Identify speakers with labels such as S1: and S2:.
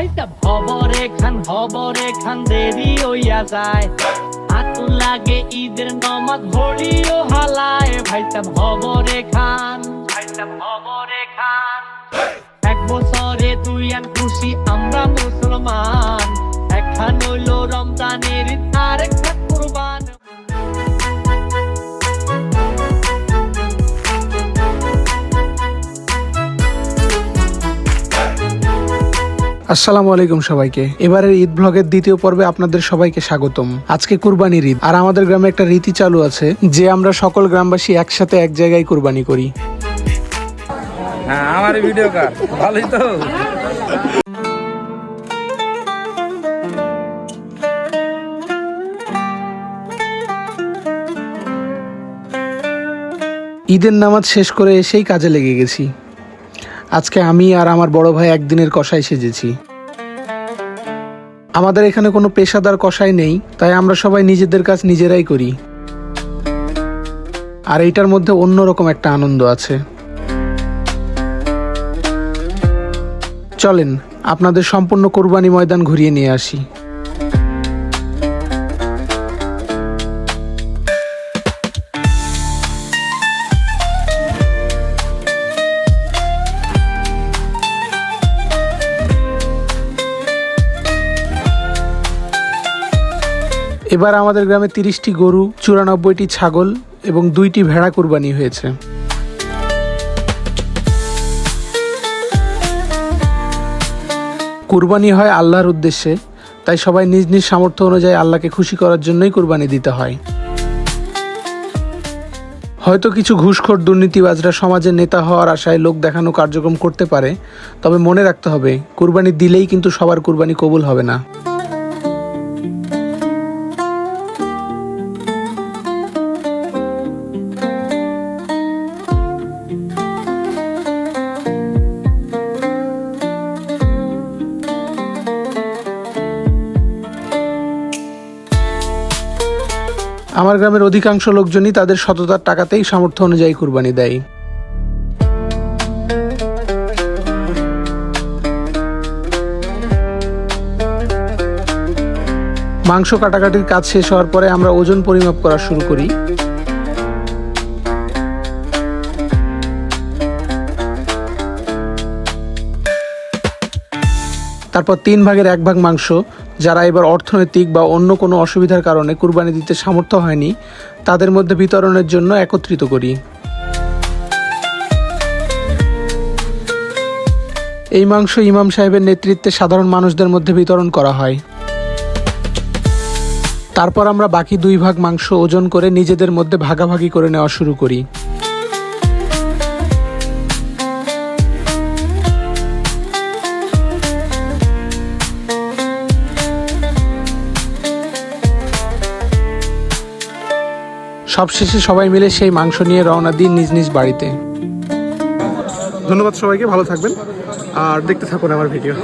S1: ভাইটা খবর এখান খবর এখান দেরি হইয়া যায়। আতু লাগে ঈদের নমাজ ভরিও হালায়। ভাইটা খবরে খান ভাইটা খবর খান এক বছরে তুই আন খুশি, আমরা
S2: আসসালামু আলাইকুম সবাইকে। এবারের ঈদ ব্লগের দ্বিতীয় পর্বে আপনাদের সবাইকে স্বাগতম। আজকে কুরবানির ঈদ। আর আমাদের গ্রামে একটা রীতি চালু আছে যে আমরা সকল গ্রামবাসী একসাথে এক জায়গায় কুরবানি করি।
S3: হ্যাঁ আমার ভিডিও কার? ভালোই তো।
S2: ঈদের নামাজ শেষ করে এসেই কাজে লেগে গেছি। আজকে আমি আর আমার বড় ভাই একদিনের কষাই সেজেছি। আমাদের এখানে কোনো পেশাদার কষাই নেই, তাই আমরা সবাই নিজেদের কাজ নিজেরাই করি। আর এইটার মধ্যে অন্যরকম একটা আনন্দ আছে। চলেন, আপনাদের সম্পূর্ণ কোরবানি ময়দান ঘুরিয়ে নিয়ে আসি। এবার আমাদের গ্রামে তিরিশটি গরু, চুরানব্বইটি ছাগল এবং দুইটি ভেড়া কুরবানি হয়েছে। কুরবানি হয় আল্লাহর উদ্দেশ্যে, তাই সবাই নিজ নিজ সামর্থ্য অনুযায়ী আল্লাহকে খুশি করার জন্যই কুরবানি দিতে হয়। হয়তো কিছু ঘুষখোর দুর্নীতিবাজরা সমাজের নেতা হওয়ার আশায় লোক দেখানো কার্যক্রম করতে পারে, তবে মনে রাখতে হবে, কুরবানি দিলেই কিন্তু সবার কুরবানি কবুল হবে না। আমার গ্রামের অধিকাংশ লোকজনই তাদের সততার টাকাতেই সামর্থ্য অনুযায়ী কুরবানি দেয়। মাংস কাটাকাটির কাজ শেষ হওয়ার পরে আমরা ওজন পরিমাপ করা শুরু করি। তারপর তিন ভাগের এক ভাগ মাংস, যারা এবার অর্থনৈতিক বা অন্য কোনো অসুবিধার কারণে কুরবানি দিতে সামর্থ্য হয়নি, তাদের মধ্যে বিতরণের জন্য একত্রিত করি। এই মাংস ইমাম সাহেবের নেতৃত্বে সাধারণ মানুষদের মধ্যে বিতরণ করা হয়। তারপর আমরা বাকি দুই ভাগ মাংস ওজন করে নিজেদের মধ্যে ভাগাভাগি করে নেওয়া শুরু করি। সবশেষে সবাই মিলে সেই মাংস নিয়ে রওনা দিন নিজ নিজ বাড়িতে। ধন্যবাদ সবাইকে, ভালো থাকবেন। আর দেখতে থাকুন আমার ভিডিও।